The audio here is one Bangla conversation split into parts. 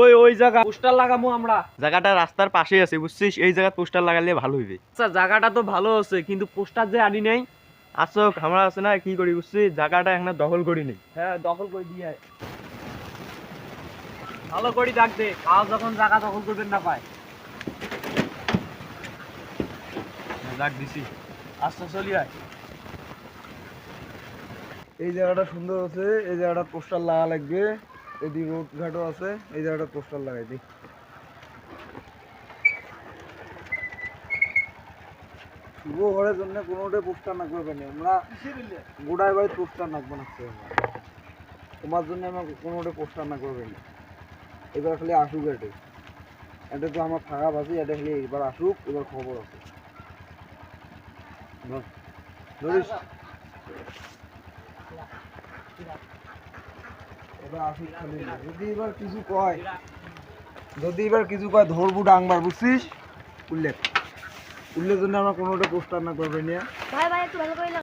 ওই ওই জায়গা। পোস্টার লাগামু আমরা। জায়গাটা রাস্তার পাশে আছে বুঝছিস? এই জায়গা পোস্টার লাগালে ভালো হইবে। আচ্ছা জায়গাটা তো ভালো আছে কিন্তু পোস্টার যে আনি নাই। আসক আমরা আছে না কি করি বুঝছিস? জায়গাটা এখন দখল করি নেই। হ্যাঁ দখল করে দিয়ে ভালো করি ডাক দে কাল যখন জায়গা দখল করবেন না পায়। ডাক দিছি। আচ্ছা চলি আয়। এই জায়গাটা সুন্দর আছে এই জায়গাটা পোস্টার লাগা লাগবে এদিকে রোড ঘাটও আছে এই জায়গাটা পোস্টার লাগাই দিই। শুভ ঘরের জন্য কোনোটা পোস্টার না করবে না আমরা গোড়ায় বাড়ি পোস্টার নাকবো না তোমার জন্য আমার কোনোটা পোস্টার না করবে না এবার খালি আসুক এটা এটা তো আমার ফাঁকা বাসি এটা খালি এবার আসুক এবার খবর আছে। ধরিস। এবার আসুক খালি যদি এবার কিছু কয় যদি এবার কিছু কয় ধরবু ডাংবার বুঝছিস? উল্লেখ। উল্লেখ জন্য আমরা কোনোটা পোস্টার না করবে নিয়ে।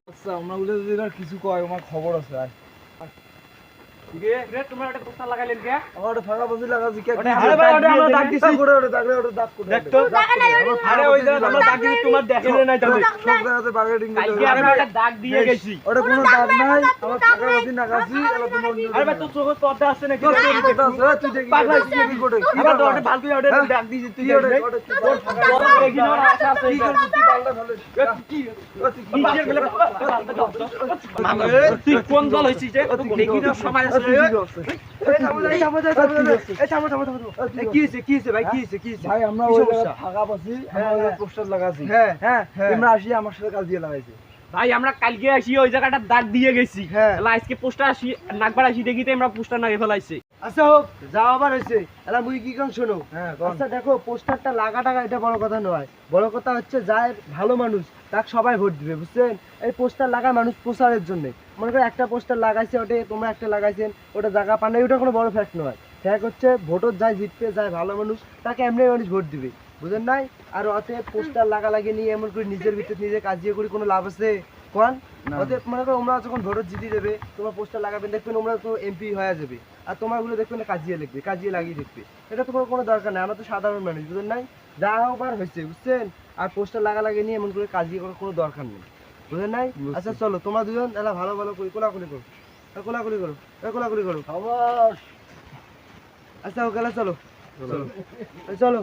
আচ্ছা আমরা উল্লেখ যদি এবার কিছু কয় আমার খবর আছে আয়। কোনো দল হইছিস যে? দেখি সমাজ ভাই কি হইছে কি আমরা ফাঁকা পাচ্ছি আমরা জায়গায় পোস্টার লাগাছি। হ্যাঁ হ্যাঁ তোমরা আসি আমার সাথে কাজ দিয়ে লাগাইছে। ভাই আমরা কালকে আসি ওই জায়গাটা দাগ দিয়ে গেছি। হ্যাঁ। আজকে পোস্টার আসি নাকবার আসি দেখিতে আমরা পোস্টার নাগে ফেলাইছি। আচ্ছা হোক যাও আবার হয়েছে এলা মুই কি কারণ শোনো? হ্যাঁ? আচ্ছা দেখো পোস্টারটা লাগা টাকা এটা বড় কথা নয়। বড় কথা হচ্ছে যার ভালো মানুষ তাকে সবাই ভোট দিবে বুঝছেন? এই পোস্টার লাগায় মানুষ প্রচারের জন্য। মনে করো একটা পোস্টার লাগাইছে ওটা তোমরা একটা লাগাইছেন ওটা জায়গা পান না, ওটা কোনো বড় ফ্যাক্ট নয়। ফ্যাক্ট হচ্ছে ভোটর যায় জিতবে যায় ভালো মানুষ তাকে এমনি মানুষ ভোট দিবে। বুঝেন নাই? আর অতএব পোস্টার লাগা লাগিয়ে নিয়ে এমন করে নিজের ভিতরে নিজে কাজিয়ে করে কোনো লাভ আছে? কোন। অতএব মনে করো তোমরা যখন ভোটর জিতে দেবে তোমার পোস্টার লাগাবেন দেখবেন তোমরা তো এমপি হয়ে যাবে। আর তোমারগুলো দেখবেন কাজিয়ে লিখবে কাজিয়ে লাগিয়ে দেখবে। এটা তো কোনো দরকার নাই আমরা তো সাধারণ মানুষ বুঝলেন নাই? যা হবার হয়েছে বুঝছেন? আর পোস্টার লাগা লাগিয়ে নিয়ে এমন করে কাজিয়ে করার কোনো দরকার নেই বুঝলেন নাই? আচ্ছা চলো তোমরা দুজন তাহলে ভালো ভালো করে কোলাকুলি করো। কোলাকুলি করো কোলাকুলি করো। খবর আচ্ছা ওকে চলো চলো। চলো।